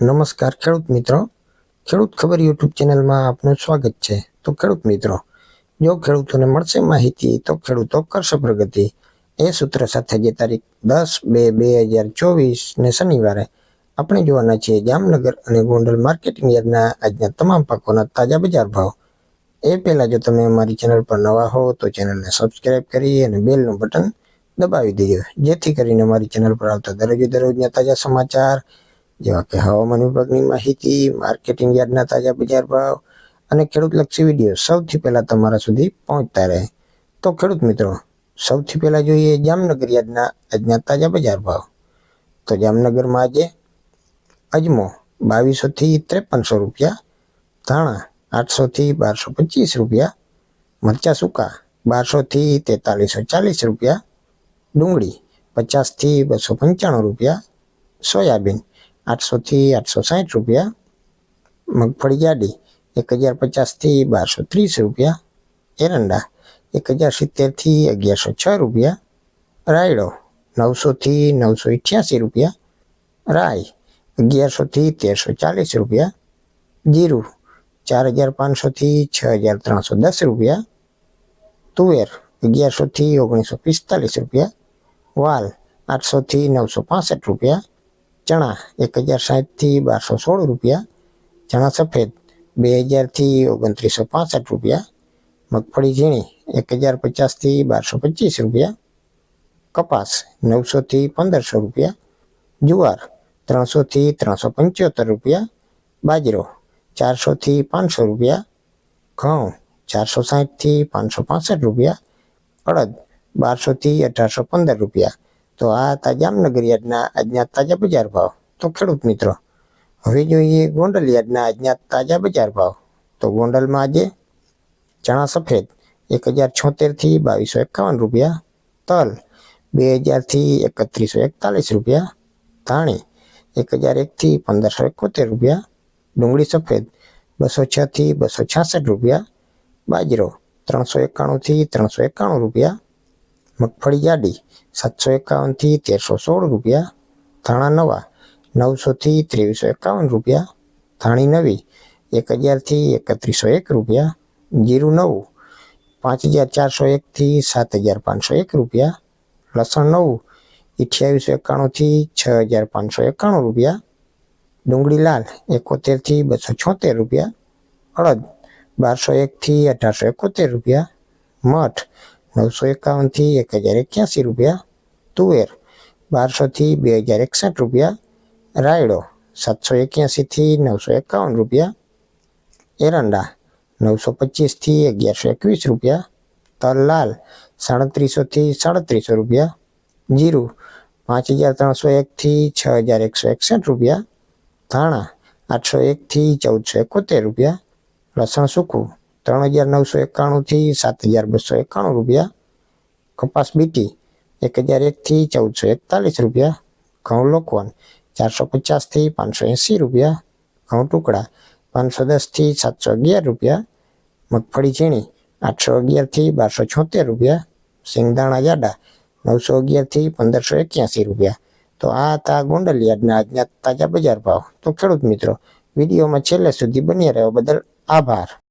નમસ્કાર ખેડૂત મિત્રો. ખેડૂત ખબર યુટ્યુબ ચેનલમાં આપનું સ્વાગત છે. તો ખેડૂત મિત્રો, જો ખેડૂતોને મળશે માહિતી, તો ખેડૂતો કરશે પ્રગતિ. એ સૂત્ર સાથે જે તારીખ દસ બે બે હજાર ચોવીસ ને શનિવારે આપણે જોવાના છીએ જામનગર અને ગોંડલ માર્કેટિંગ યાર્ડના આજના તમામ પાકોના તાજા બજાર ભાવ. એ પહેલાં જો તમે અમારી ચેનલ પર નવા હો, તો ચેનલને સબસ્ક્રાઈબ કરી અને બેલનું બટન દબાવી દેજો. જેથી કરીને અમારી ચેનલ પર આવતા દરરોજ દરરોજના તાજા સમાચાર જેવા કે હવામાન વિભાગની માહિતી માર્કેટિંગ યાર્ડના તાજા બજાર ભાવ અને ખેડૂતલક્ષી વીડિયો સૌથી પહેલાં તમારા સુધી પહોંચતા રહે. તો ખેડૂત મિત્રો, સૌથી પહેલાં જોઈએ જામનગર યાર્ડના આજના તાજા બજાર ભાવ. તો જામનગરમાં આજે અજમો બાવીસોથી ત્રેપનસો રૂપિયા, ધાણા આઠસોથી બારસો પચીસ રૂપિયા, મરચા સૂકા બારસોથી તેતાલીસો ચાલીસ રૂપિયા, ડુંગળી પચાસથી બસો પંચાણું રૂપિયા, સોયાબીન આઠસોથી આઠસો સાઠ રૂપિયા. મગફળી જાડી એક હજાર પચાસથી બારસો ત્રીસ રૂપિયા. એરંડા એક હજાર સિત્તેરથી અગિયારસો છ રૂપિયા. રાયડો નવસોથી નવસો અઠ્યાસી રૂપિયા. રાય અગિયારસોથી તેરસો ચાલીસ રૂપિયા. જીરું ચાર હજાર પાંચસોથી છ હજાર ત્રણસો દસ રૂપિયા. તુવેર અગિયારસોથી ઓગણીસો પિસ્તાલીસ રૂપિયા. વાલ આઠસોથી નવસો પાસઠ રૂપિયા. ચણા એક હજાર સાઠથી બારસો સોળ રૂપિયા, ચણા સફેદ બે હજારથી ઓગણત્રીસો પાસઠ રૂપિયા, મગફળી ઝીણી એક હજાર પચાસથી બારસો પચીસ રૂપિયા, કપાસ નવસોથી પંદરસો રૂપિયા, જુવાર ત્રણસોથી ત્રણસો પંચોતેર રૂપિયા, બાજરો ચારસોથી પાંચસો રૂપિયા, ઘઉં ચારસો સાઠથી પાંચસો પાસઠ રૂપિયા, અડદ બારસોથી અઢારસો પંદર રૂપિયા તો આ હતા જામનગર યાર્ડના આજના તાજા બજાર ભાવ. તો ખેડૂત મિત્રો, હવે જોઈએ ગોંડલ આજના તાજા બજાર ભાવ. તો ગોંડલમાં આજે ચણા સફેદ એક હજાર છોતેરથી બાવીસો એકાવન રૂપિયા, તલ બે હજારથી એકત્રીસો એકતાલીસ રૂપિયા, ધાણી એક હજાર એકથી પંદરસો એકોતેર રૂપિયા, ડુંગળી સફેદ બસો છથી બસો છાસઠ રૂપિયા, બાજરો ત્રણસો એકાણુંથી ત્રણસો એકાણું રૂપિયા મગફળી જાડી સાતસો એકાવનથી તેરસો સોળ રૂપિયા, ધાણા નવા નવસોથી ત્રેવીસો એકાવન રૂપિયા, ધાણી નવી એક હજારથી એકત્રીસો એક રૂપિયા, જીરું નવું પાંચ હજાર ચારસો એકથી સાત હજાર પાંચસો એક રૂપિયા, લસણ નવું અઠ્યાવીસો એકાણુંથી છ હજાર પાંચસો એકાણું રૂપિયા, ડુંગળી લાલ એકોતેરથી બસો છોતેર રૂપિયા, અડદ બારસો એકથી અઢારસો એકોતેર રૂપિયા, મઠ નવસો એકાવનથી એક હજાર એક્યાસી રૂપિયા, તુવેર બારસોથી બે હજાર એકસઠ રૂપિયા, રાયડો સાતસો એક્યાસીથી નવસો એકાવન રૂપિયા, એરંડા નવસો પચીસથી અગિયારસો એકવીસ રૂપિયા તલ સાડત્રીસોથી સાડત્રીસો રૂપિયા, જીરું પાંચ હજાર ત્રણસો એકથી છ હજાર એકસો એકસઠ રૂપિયા, ધાણા આઠસો એકથી ચૌદસો એકોતેર રૂપિયા, લસણ સૂકું ત્રણ હજાર નવસો એકાણુંથી સાત હજાર બસો એકાણું રૂપિયા કપાસ બીટી એક હજાર એકથી ચૌદસો એકતાલીસ રૂપિયા ઘઉં લોકવન ચારસો પચાસથી પાંચસો એંસી રૂપિયા ઘઉં ટુકડા પાંચસો દસથી સાતસો અગિયાર રૂપિયા મગફળી ઝીણી આઠસો અગિયારથી બારસો છોતેર રૂપિયા સિંગદાણા જાડા નવસો અગિયારથી પંદરસો એક્યાસી રૂપિયા. તો આ હતા ગોંડલ આજના તાજા બજાર ભાવ. તો ખેડૂત મિત્રો, વિડીયોમાં છેલ્લે સુધી બન્યા રહેવા બદલ આભાર.